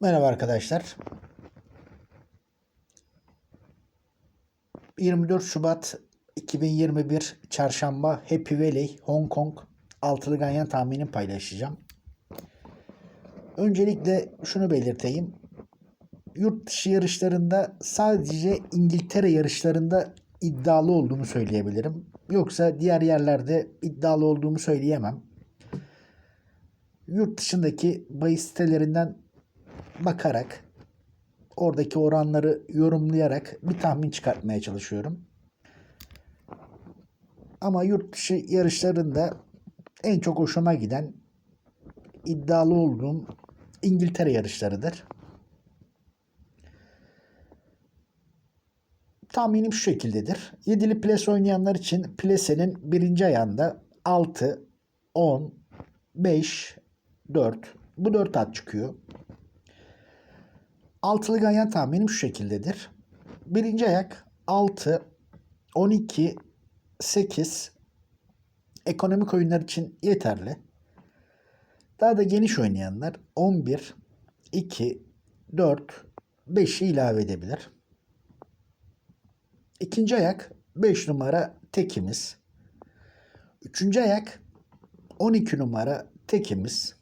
Merhaba arkadaşlar. 24 Şubat 2021 Çarşamba Happy Valley Hong Kong altılı ganyan tahminini paylaşacağım. Öncelikle şunu belirteyim. Yurt dışı yarışlarında sadece İngiltere yarışlarında iddialı olduğumu söyleyebilirim. Yoksa diğer yerlerde iddialı olduğumu söyleyemem. Yurt dışındaki bahis sitelerinden bakarak oradaki oranları yorumlayarak bir tahmin çıkartmaya çalışıyorum. Ama yurt dışı yarışlarında en çok hoşuma giden iddialı olduğum İngiltere yarışlarıdır. Tahminim şu şekildedir. Yedili ples oynayanlar için plesenin birinci ayağında 6, 10, 5, 4. Bu 4 at çıkıyor. Altılı ganyan tahminim şu şekildedir. Birinci ayak 6, 12, 8 ekonomik oyunlar için yeterli. Daha da geniş oynayanlar 11, 2, 4, 5'i ilave edebilir. İkinci ayak 5 numara tekimiz. Üçüncü ayak 12 numara tekimiz.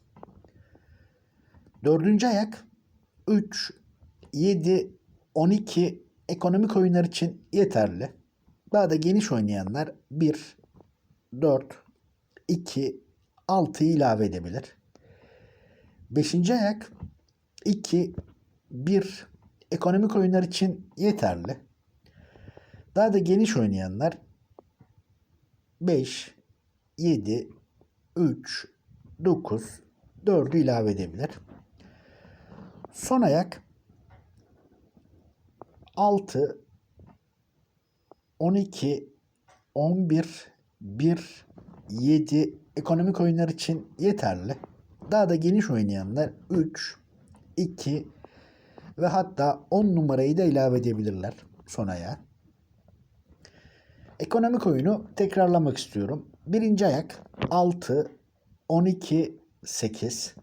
Dördüncü ayak 3, 7, 12 ekonomik oyunlar için yeterli. Daha da geniş oynayanlar 1, 4, 2, 6'yı ilave edebilir. Beşinci ayak 2, 1 ekonomik oyunlar için yeterli. Daha da geniş oynayanlar 5, 7, 3, 9, 4'ü ilave edebilir. Son ayak 6, 12, 11, 1, 7 ekonomik oyunlar için yeterli. Daha da geniş oynayanlar 3, 2 ve hatta 10 numarayı da ilave edebilirler son ayağa. Ekonomik oyunu tekrarlamak istiyorum. Birinci ayak 6, 12, 8.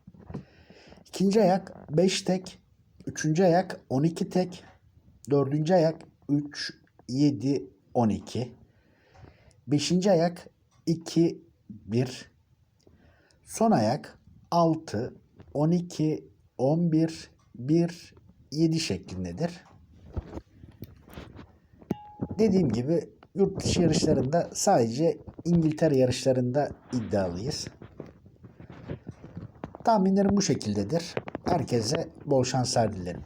İkinci ayak 5 tek. Üçüncü ayak 12 tek. Dördüncü ayak 3, 7, 12. Beşinci ayak 2, 1. Son ayak 6, 12, 11, 1, 7 şeklindedir. Dediğim gibi yurt dışı yarışlarında sadece İngiltere yarışlarında iddialıyız. Tahminlerim bu şekildedir. Herkese bol şanslar dilerim.